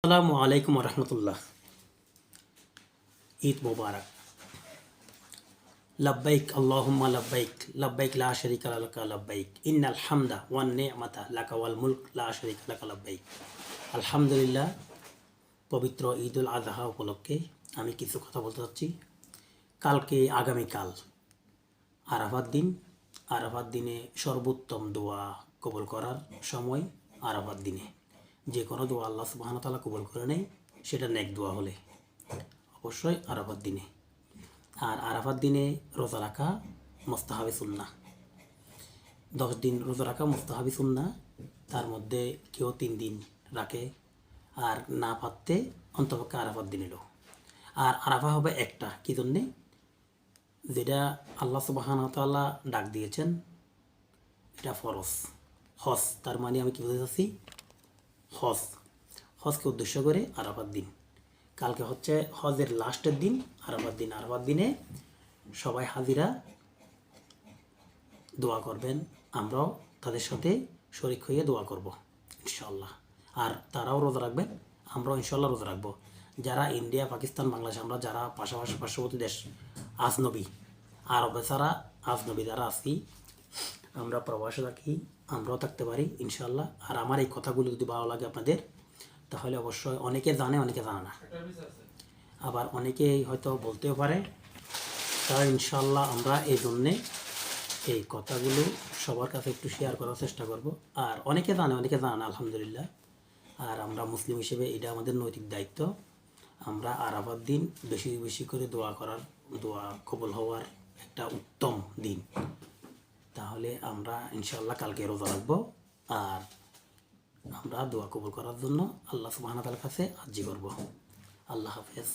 আসসালামু আলাইকুম রহমতুল্লাহ ঈদ মুবারক। লব্বাইক, আল্লাহুম্মা লব্বাইক লব্বাইক লা শারিকা লাকা লব্বাইক। ইন্নাল হামদা ওয়ান নি'মাতা লাকা ওয়াল মুলক, লা শারিকা লাকা লব্বাইক। আলহামদুলিল্লাহ, পবিত্র ঈদুল আজহা উপলক্ষে আমি কিছু কথা বলতে চাচ্ছি। কালকে আগামীকাল, আরাফাত দিন। আরাফাত দিনে সর্বোত্তম দোয়া কবুল করার সময় আরাফাত দিনে। যে কোনো দোয়া আল্লাহ সুবাহন তালা কবুল করে নেয়, সেটা নেক দোয়া হলে। অবশ্যই আরাফাত দিনে। আর আরাফার দিনে রোজা রাখা মোস্তাহাবি সুন্না দশ দিন রোজা রাখা মোস্তাহাবি সুন্না তার মধ্যে কেউ তিন দিন রাখে। আর না পারতে অন্তপক্ষে আরাফাত দিন এলো আর আরাফা হবে একটা, কী জন্যে? যেটা আল্লাহ সুবাহান তাল্লাহ ডাক দিয়েছেন, এটা ফরস হজ, তার মানে আমি কী বুঝতে চাচ্ছি? হজ। হজকে উদ্দেশ্য করে আরাফাত দিন। কালকে হচ্ছে হজের লাস্টের দিন, আরাফাত দিন। আরাফাত দিনে সবাই হাজিরা দোয়া করবেন। আমরাও তাদের সাথে শরিক হয়ে দোয়া করব ইনশাল্লাহ আর তারাও রোজা রাখবেন, আমরাও ইনশাল্লাহ রোজা রাখব। যারা ইন্ডিয়া, পাকিস্তান, বাংলাদেশ, আমরা যারা পাশাপাশি পার্শ্ববর্তী দেশ, আজনবী, আরবে ছাড়া আজনবী যারা আছি আমরা প্রবাসে থাকি আমরাও থাকতে পারি ইনশাল্লাহ আর আমার এই কথাগুলো যদি ভালো লাগে আপনাদের তাহলে অবশ্যই অনেকে জানে অনেকে জানে না। আবার অনেকেই হয়তো বলতেও পারে তাই ইনশাল্লাহ আমরা এই জন্যে এই কথাগুলো সবার কাছে একটু শেয়ার করার চেষ্টা করব। আর অনেকে জানে অনেকে জানে না আলহামদুলিল্লাহ। আর আমরা মুসলিম হিসেবে এটা আমাদের নৈতিক দায়িত্ব। আমরা আরাফাত দিন বেশি বেশি করে দোয়া করার দোয়া কবল হওয়ার একটা উত্তম দিন। তাহলে আমরা ইনশাল্লাহ কালকে রোজা রাখব আর আমরা দোয়া কবুল করার জন্য আল্লাহ সুবাহ কাছে আর্জি করব। আল্লাহ হাফেজ।